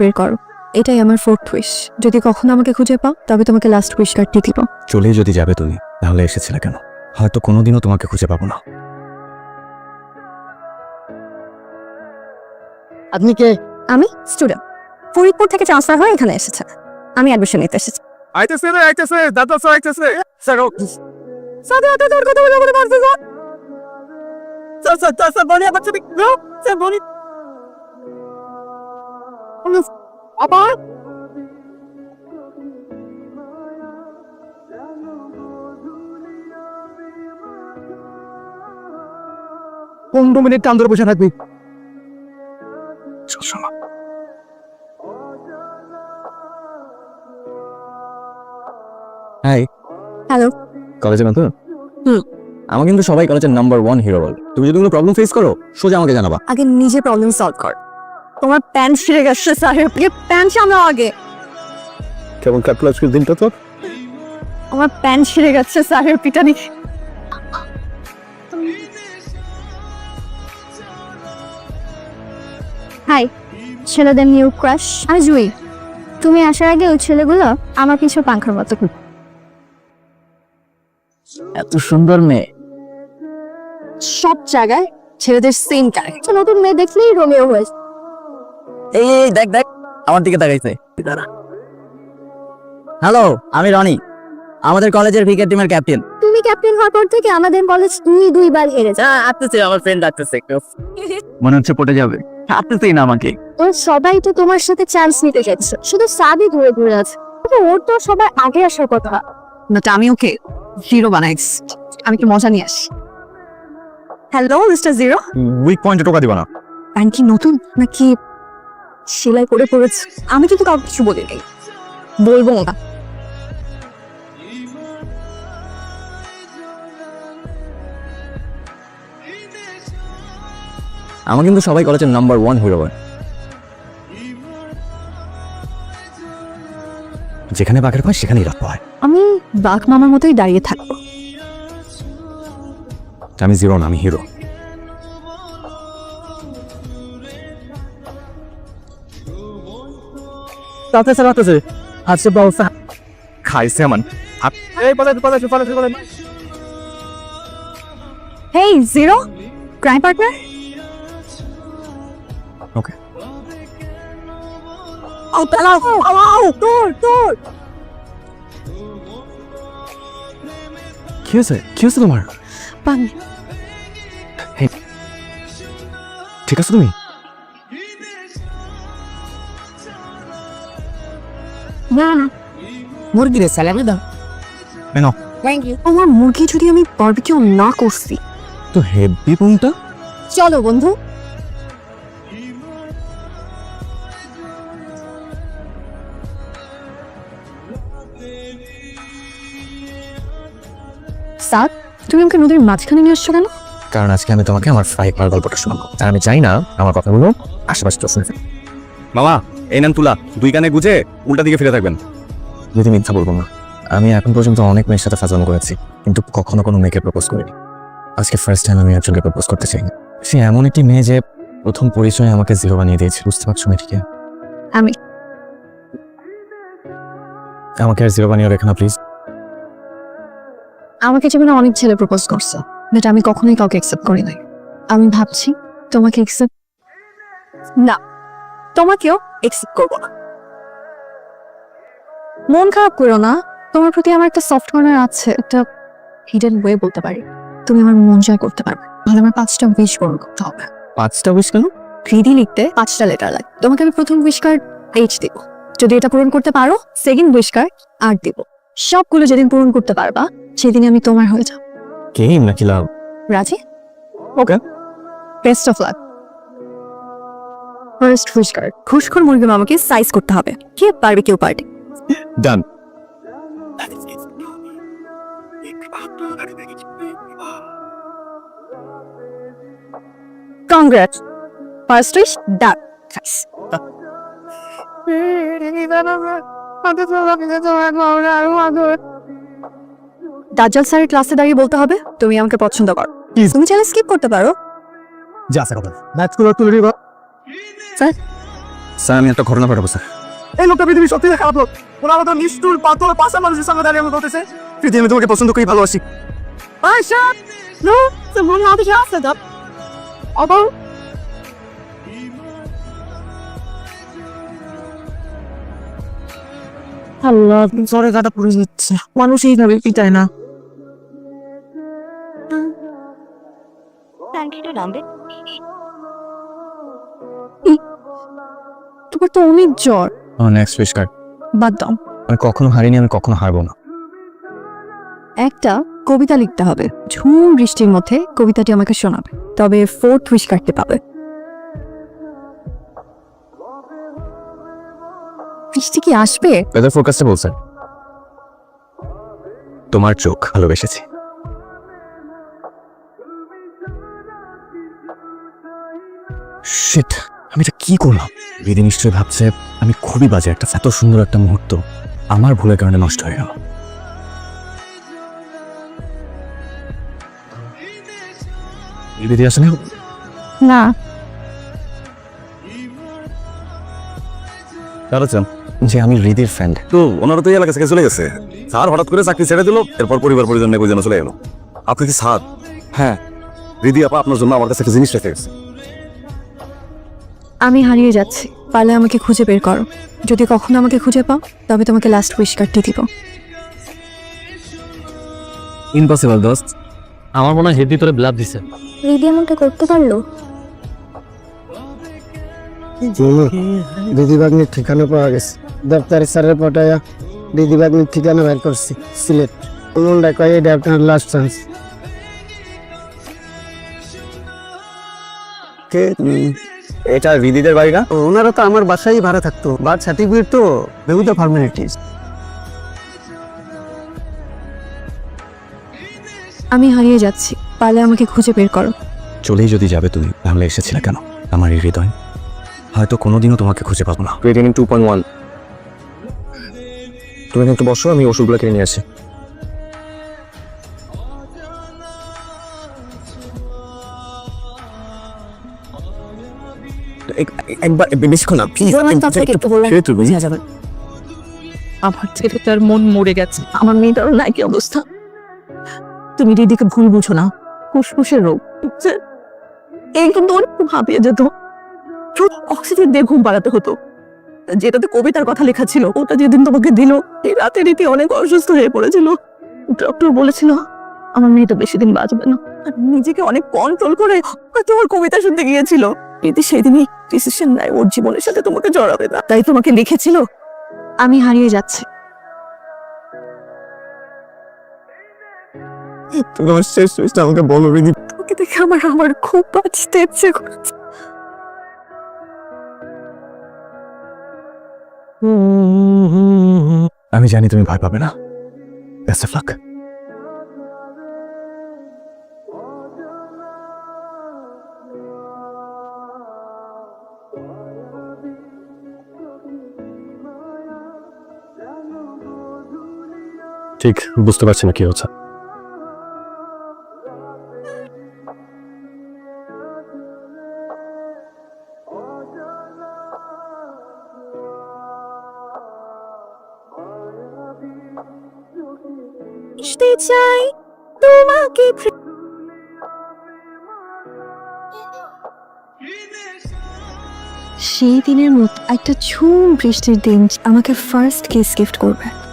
বের করো। এটাই আমার ফোর্থ উইশ যদি কখনো আমাকে খুঁজে পাও তবে তোমাকে লাস্ট উইশ কার্ডটি দিব। চলেই যদি যাবে তুমি তাহলে এসেছিলে কেন? হয়তো কোনোদিনও তোমাকে খুঁজে পাবো না। আপনি কে? আমি স্টুডেন্ট ফরিদপুর থেকে ট্রান্সফার হয়ে এখানে এসেছে। আমি অ্যাডমিশন নিতে এসেছি। আইতেছে রে আইতেছে দাদা স্যার আইতেছে। স্যার সাথে সাথে তোর কথা বলে বলে মারতে স্যার স্যার স্যার স্যার বলি আমার ছবি স্যার বলি আবার পনেরো মিনিট টান ধরে বসে থাকবি। হাই হ্যালো কলেজে না তো হুম। আমার কিন্তু সবাই কলেজের নাম্বার ওয়ান হিরো বল। তুমি যদি কোনো প্রবলেম ফেস করো সোজা আমাকে জানাবা। আগে নিজে প্রবলেম সলভ কর। তোমার প্যান্ট ছিঁড়ে গেছে স্যার। প্যান্ট সামলাও আগে। কেমন কাটলো আজকের দিনটা তোর? আমার প্যান্ট ছিঁড়ে গেছে স্যারের পিটানি হাই ছেলেদের নিউ ক্রাশ। আমি জুই। তুমি আসার আগে ওই ছেলেগুলো আমার পিছু পাংখার মতো। এত সুন্দর মেয়ে। সব জায়গায় ছেলেদের সেম ক্যারেক্টার তো নতুন মেয়ে দেখলেই রোমিও হয়েছে এই এই দেখ দেখ আমার দিকে তাকাইছে। হ্যালো আমি রনি আমাদের কলেজের ক্রিকেট টিমের ক্যাপ্টেন তুমি ক্যাপ্টেন হওয়ার পর থেকে আমাদের কলেজ দুই দুইবার হেরেছে। আসতেছে আমার ফ্রেন্ড আসতেছে। মনে হচ্ছে পটে যাবে। আসতেছেই না আমাকে। ও সবাই তো তোমার সাথে চান্স নিতে যাচ্ছে। শুধু সাবই ঘুরে ঘুরে আছে। ওর তো সবার আগে আসার কথা। বাট আমি ওকে জিরো বানাইছি আমি কি মজা নিয়ে আসি? হ্যালো মিস্টার জিরো উইক পয়েন্টে টোকা দিবা না। প্যান্ট কি নতুন? নাকি সেলাই করে পড়েছে। আমি কিন্তু কাউকে কিছু বলি নাই। বলব না। আমার কিন্তু সবাই কলেজের নাম্বার ওয়ান হিরো যেখানে বাঘের পায় সেখানেই রাত হয় আমি বাঘ মামার মতোই দাঁড়িয়ে থাকব। আমি জিরো না আমি হিরো তাতে স্যার আজকে ব্যবস্থা খাইছে আমার এই পালাইতে পালাইতে পালাইতে পালাইতে hey zero? Crime partner? Okay. ও পালাও পালাও তোর তোর কি হয়েছে? কি হয়েছে তোমার? পানি ঠিক আছে তুমি? না না। মুরগি স্যালামি দাও। কেন থ্যাংক ইউ আমার মুরগি যদি আমি বারবিকিউ না করছি। তো হেভি পুংটা চলো বন্ধু। তুমি আমাকে নদীর মাঝখানে নিয়ে আসছো কেন? কারণ আজকে আমি তোমাকে আমার ফ্রাই করার গল্পটা শোনাবো। আর আমি চাই না আমার কথাগুলো আশেপাশে কেউ শুনে ফেলে। মামা এই নেন তুলা দুই কানে গুজে উল্টা দিকে ফিরে থাকবেন। যদি মিথ্যা বলব না আমি এখন পর্যন্ত অনেক মেয়ের সাথে ফাজলাম করেছি কিন্তু কখনো কোনো মেয়েকে প্রপোজ করিনি। আজকে ফার্স্ট টাইম আমি একজনকে প্রপোজ করতে চাই। সে এমন একটি মেয়ে যে প্রথম পরিচয়ে আমাকে জিরো বানিয়ে দিয়েছে বুঝতে পারছ মেয়েটিকে? আমি আমাকে আর জিরো বানিয়ে রেখে না প্লিজ আমাকে জীবনে অনেক ছেলে প্রপোজ করছে বাট আমি কখনোই কাউকে অ্যাকসেপ্ট করি নাই। আমি ভাবছি তোমাকে অ্যাকসেপ্ট না। তোমাকেও অ্যাকসেপ্ট করব না। মন খারাপ করো না। তোমার প্রতি আমার একটা সফট কর্নার আছে একটা হিডেন ওয়ে বলতে পারি। তুমি আমার মন জয় করতে পারবে। তাহলে আমার পাঁচটা উইশ পূরণ করতে হবে। পাঁচটা উইশ কেন? কৃতি লিখতে পাঁচটা লেটার লাগে। তোমাকে আমি প্রথম উইশ কার্ড এইচ দেব। যদি এটা পূরণ করতে পারো সেকেন্ড উইশ কার্ড আট দেব। সবগুলো যেদিন পূরণ করতে পারবা সেদিন আমি তোমার হয়ে যাব। গেম নাকি লাভ? রাজি? Okay best of luck first wish card খুশখুর মুরগি মামাকে সাইজ করতে হবে। কি পারবে কেউ party done congrats first wish ডাক দাজ্জাল স্যারের ক্লাসে দাঁড়িয়ে বলতে হবে তুমি আমাকে পছন্দ করো। তুমি চাইলে স্কিপ করতে পারো। যা স্যার ম্যাথ করে তুলে স্যার। স্যার আমি একটা ঘটনা স্যার। এই লোকটা পৃথিবীর সত্যি খারাপ লোক। ওরা আমাদের নিষ্ঠুর পাথর পাশা মানুষের সামনে দাঁড়িয়ে বলতেছে পৃথিবী আমি তোমাকে পছন্দ করি ভালোবাসি। আয়সা নো তো মনে হবে যে আছে দাপ আবার? আল্লাহ জ্বরে কাটা পড়ে যাচ্ছে। মানুষ এইভাবে পিটায় না। তোমার তো অনেক জ্বর। নেক্সট উইশ কার্ড বাদ দাও। আমি কখনো হারিনি আমি কখনো হারবো না। একটা কবিতা লিখতে হবে। ঝুম বৃষ্টির মধ্যে কবিতাটি আমাকে শোনাবে। তবে ফোর্থ উইশ কাটতে পাবে। বৃষ্টি কি আসবে? ওয়েদার ফোরকাস্টে বলছেন তোমার চোখ ভালোবেসেছি। শিট আমি এটা কি করলাম? দিদি নিশ্চয়ই ভাবছে আমি খুবই বাজে একটা এত সুন্দর একটা মুহূর্ত আমার ভুলের কারণে নষ্ট হয়ে গেল। আসলে না। যে আমি হৃদির ফ্রেন্ড তো ওনারা তো এই এলাকা থেকে চলে গেছে। স্যার হঠাৎ করে চাকরি ছেড়ে দিল এরপর পরিবার পরিজন নিয়ে যেন চলে গেল আপনি কি স্যার? হ্যাঁ। রিদি আপা আপনার জন্য আমার কাছে একটা জিনিস রেখে গেছে। আমি হারিয়ে যাচ্ছি। পারলে আমাকে খুঁজে বের করো। যদি কখনো আমাকে খুঁজে পাও তবে তোমাকে লাস্ট উইশ কার্ডটি দিব। ইম্পসিবল দোস্ত। আমার মনে হয় হেডি তোরে ব্লাড দিছে। রিদি এমনটা করতে পারল? দিদিবাগ্নির ঠিকানা পাওয়া গেছে। দপ্তরে স্যারের পটায়া দিদিবাগ্নির ঠিকানা বের করছি সিলেট। মুন্ডা কয় এটা আপনার লাস্ট চান্স কে? এটা হৃদিদের বাড়ি না? ওনারা তো আমার বাসায় ভাড়া থাকতো। বার্থ সার্টিফিকেট তো বেহুদা ফর্মালিটিস আমি হারিয়ে যাচ্ছি। পারলে আমাকে খুঁজে বের করো। চলেই যদি যাবে তুমি তাহলে এসেছিলে কেন? আমার এই হৃদয়। হয়তো কোনোদিনও তোমাকে খুঁজে পাবো না। টু পয়েন্ট ওয়ান তুমি একটু বসো আমি ওষুধগুলো কিনে নিয়ে আসি একবার বেশিক্ষণ না প্লিজ আমার ছেলেটার মন মরে গেছে। আমার মেয়েটারও নাকি অবস্থা। তুমি দিদিকে ভুল বুঝো না। ফুসফুসের রোগ? এই কিন্তু অনেক ভাবিয়ে যেত। অক্সিজেন দিয়ে ঘুম পাড়াতে হতো। যেটাতে কবিতার কথা লেখা ছিল ওটা যেদিন তোমাকে দিল এই রাতে রীতি অনেক অসুস্থ হয়ে পড়েছিল। ডক্টর বলেছিল আমার মেয়েটা বেশি দিন বাঁচবে না। আর নিজেকে অনেক কন্ট্রোল করে ওর কবিতা শুনতে গিয়েছিল। রীতি সেদিনই ডিসিশন নেয় ওর জীবনের সাথে তোমাকে জড়াবে না। তাই তোমাকে লিখেছিল আমি হারিয়ে যাচ্ছি। তুমি আমার শেষ সুইচটা আমাকে বলো হৃদি ওকে দেখে আমার আমার খুব বাঁচতে ইচ্ছে করছে। আমি জানি তুমি ভয় পাবে না। বেস্ট অফ লাক ঠিক, বুঝতে পারছি না কি হচ্ছে। সেই দিনের মতো একটা ঝুম বৃষ্টির দিন আমাকে ফার্স্ট কিস গিফট করবে।